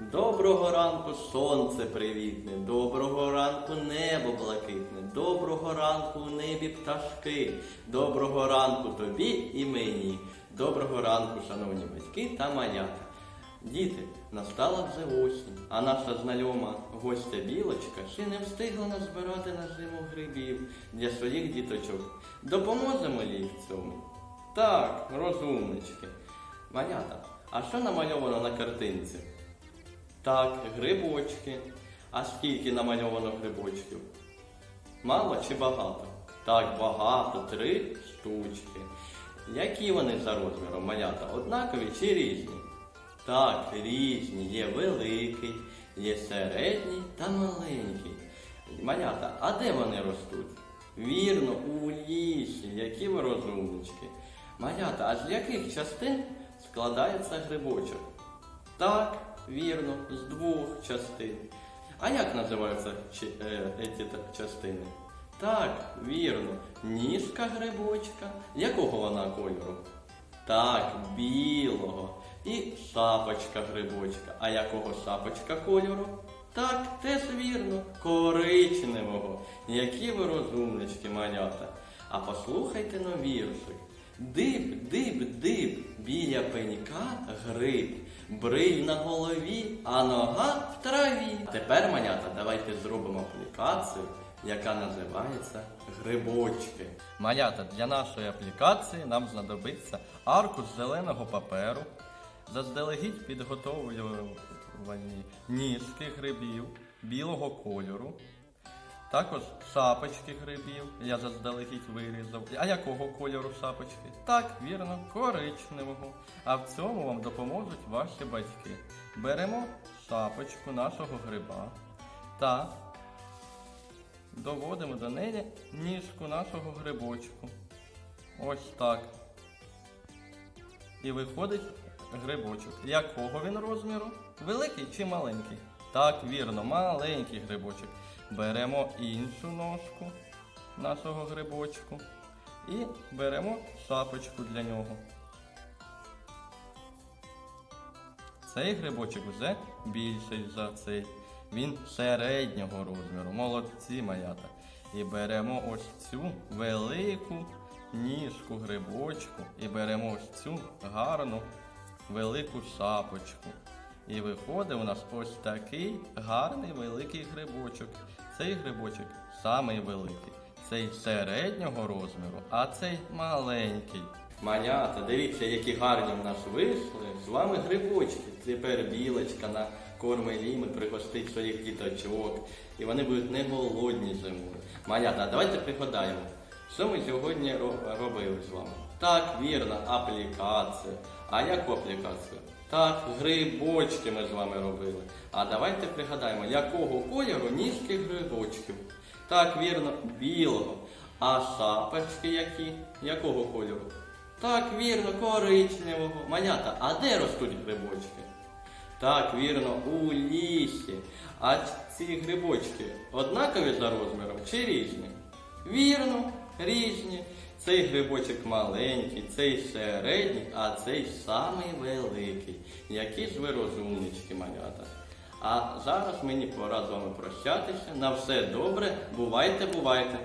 Доброго ранку сонце привітне, доброго ранку небо блакитне, доброго ранку у небі пташки, доброго ранку тобі і мені, доброго ранку, шановні батьки та малята. Діти, настала вже осінь, а наша знайома гостя білочка ще не встигла назбирати на зиму грибів для своїх діточок. Допоможемо їй в цьому? Так, розумнички. Малята, а що намальовано на картинці? Так, грибочки. А скільки намальовано грибочків? Мало чи багато? Так, багато, три штучки. Які вони за розміром, малята? Однакові чи різні? Так, різні. Є великий, є середній та маленький. Малята, а де вони ростуть? Вірно, у лісі, які ви розумнички. Малята, а з яких частин складається грибочок? Так, вірно, з двох частин. А як називаються е, ці частини? Так, вірно, ніжка грибочка. Якого вона кольору? Так, білого. І шапочка грибочка. А якого шапочка кольору? Так, теж вірно, коричневого. Які ви розумнички, малята. А послухайте на. Диб, диб, диб, біля пенька гриб, бриль на голові, а нога в траві. Тепер, малята, давайте зробимо аплікацію, яка називається Грибочки. Малята, для нашої аплікації нам знадобиться аркуш зеленого паперу, заздалегідь підготовлювані ніжки грибів білого кольору. Також шапочки грибів, я заздалегідь вирізав. А якого кольору шапочки? Так, вірно, коричневого. А в цьому вам допоможуть ваші батьки. Беремо шапочку нашого гриба та доводимо до неї ніжку нашого грибочку. Ось так. І виходить грибочок. Якого він розміру? Великий чи маленький? Так, вірно, маленький грибочок. Беремо іншу ножку нашого грибочку і беремо шапочку для нього. Цей грибочок вже більший за цей. Він середнього розміру. Молодці маята. І беремо ось цю велику ніжку грибочку і беремо ось цю гарну велику шапочку. І виходить у нас ось такий гарний великий грибочок. Цей грибочок самий великий. Цей середнього розміру, а цей маленький. Малята, дивіться, які гарні в нас вийшли. З вами грибочки. Тепер білочка на кормелі ми пригостить своїх діточок. І вони будуть не голодні зимою. Малята, а давайте пригадаємо, що ми сьогодні робили з вами. Так, вірно, аплікація. А яку аплікацію? Так, грибочки ми з вами робили. А давайте пригадаємо, якого кольору ніжки грибочків. Так, вірно, білого. А шапочки які? Якого кольору? Так, вірно, коричневого. Малята, а де ростуть грибочки? Так, вірно, у лісі. А ці грибочки однакові за розміром чи різні? Вірно, різні. Цей грибочок маленький, цей середній, а цей самий великий. Які ж ви розумнички, малята. А зараз мені пора з вами прощатися. На все добре. Бувайте, бувайте.